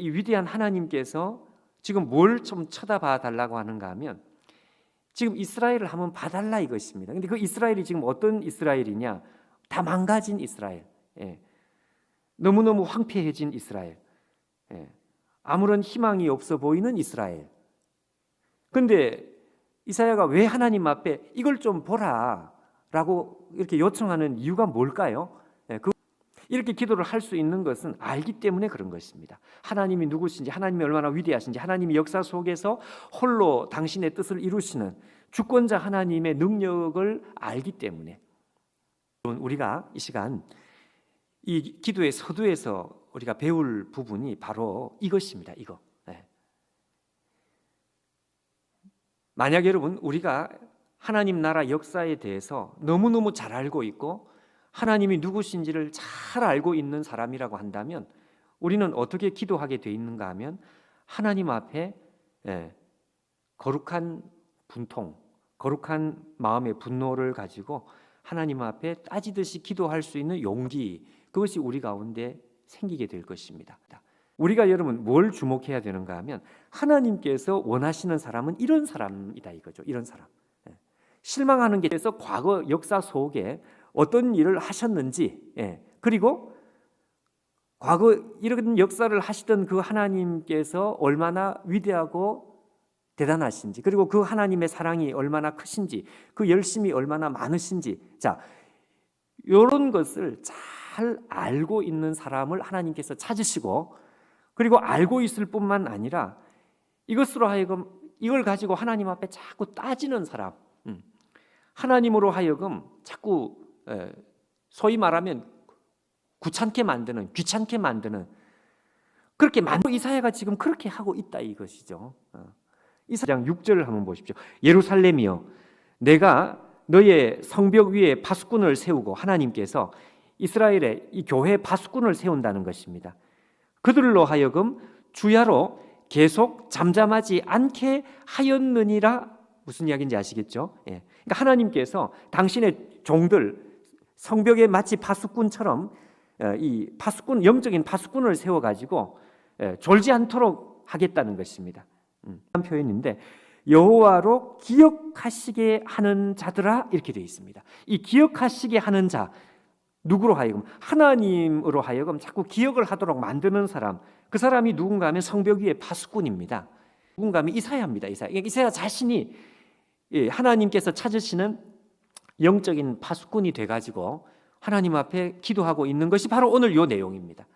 이 위대한 하나님께서 지금 뭘 좀 쳐다봐 달라고 하는가 하면 지금 이스라엘을 한번 봐달라 이것입니다. 근데 그 이스라엘이 지금 어떤 이스라엘이냐? 다 망가진 이스라엘. 예. 너무너무 황폐해진 이스라엘. 예. 아무런 희망이 없어 보이는 이스라엘. 근데 이사야가 왜 하나님 앞에 이걸 좀 보라라고 이렇게 요청하는 이유가 뭘까요? 예, 그 이렇게 기도를 할 수 있는 것은 알기 때문에 그런 것입니다. 하나님이 누구신지, 하나님이 얼마나 위대하신지, 하나님이 역사 속에서 홀로 당신의 뜻을 이루시는 주권자 하나님의 능력을 알기 때문에 우리가 이 시간 이 기도의 서두에서 우리가 배울 부분이 바로 이것입니다. 이거. 예. 만약 여러분 우리가 하나님 나라 역사에 대해서 너무너무 잘 알고 있고 하나님이 누구신지를 잘 알고 있는 사람이라고 한다면 우리는 어떻게 기도하게 돼 있는가 하면 하나님 앞에 예, 거룩한 분통, 거룩한 마음의 분노를 가지고 하나님 앞에 따지듯이 기도할 수 있는 용기 그것이 우리 가운데 생기게 될 것입니다. 우리가 여러분 뭘 주목해야 되는가 하면 하나님께서 원하시는 사람은 이런 사람이다 이거죠. 이런 사람. 예. 실망하는 게 돼서 과거 역사 속에 어떤 일을 하셨는지 예. 그리고 과거 이런 역사를 하시던 그 하나님께서 얼마나 위대하고 대단하신지 그리고 그 하나님의 사랑이 얼마나 크신지 그 열심이 얼마나 많으신지 자 이런 것을 잘 알고 있는 사람을 하나님께서 찾으시고 그리고 알고 있을 뿐만 아니라 이것으로 하여금 이걸 가지고 하나님 앞에 자꾸 따지는 사람 음. 하나님으로 하여금 자꾸 에, 소위 말하면 귀찮게 만드는 귀찮게 만드는 그렇게 만 이사야가 지금 그렇게 하고 있다 이것이죠. 어. 이사장 6절을 한번 보십시오. 예루살렘이여 내가 너의 성벽 위에 파수꾼을 세우고 하나님께서 이스라엘의 이 교회 파수꾼을 세운다는 것입니다. 그들로 하여금 주야로 계속 잠잠하지 않게 하였느니라 무슨 이야기인지 아시겠죠? 예. 그러니까 하나님께서 당신의 종들 성벽에 마치 파수꾼처럼 어, 이 파수꾼 영적인 파수꾼을 세워 가지고 예, 졸지 않도록 하겠다는 것입니다. 음, 한 표현인데 여호와로 기억하시게 하는 자들아 이렇게 되어 있습니다. 이 기억하시게 하는 자 누구로 하여금 하나님으로 하여금 자꾸 기억을 하도록 만드는 사람 그 사람이 누군가 하면 성벽 위의 파수꾼입니다. 누군가 하면 이사야입니다. 이사야. 이사야 자신이 예, 하나님께서 찾으시는 영적인 파수꾼이 돼가지고 하나님 앞에 기도하고 있는 것이 바로 오늘 요 내용입니다.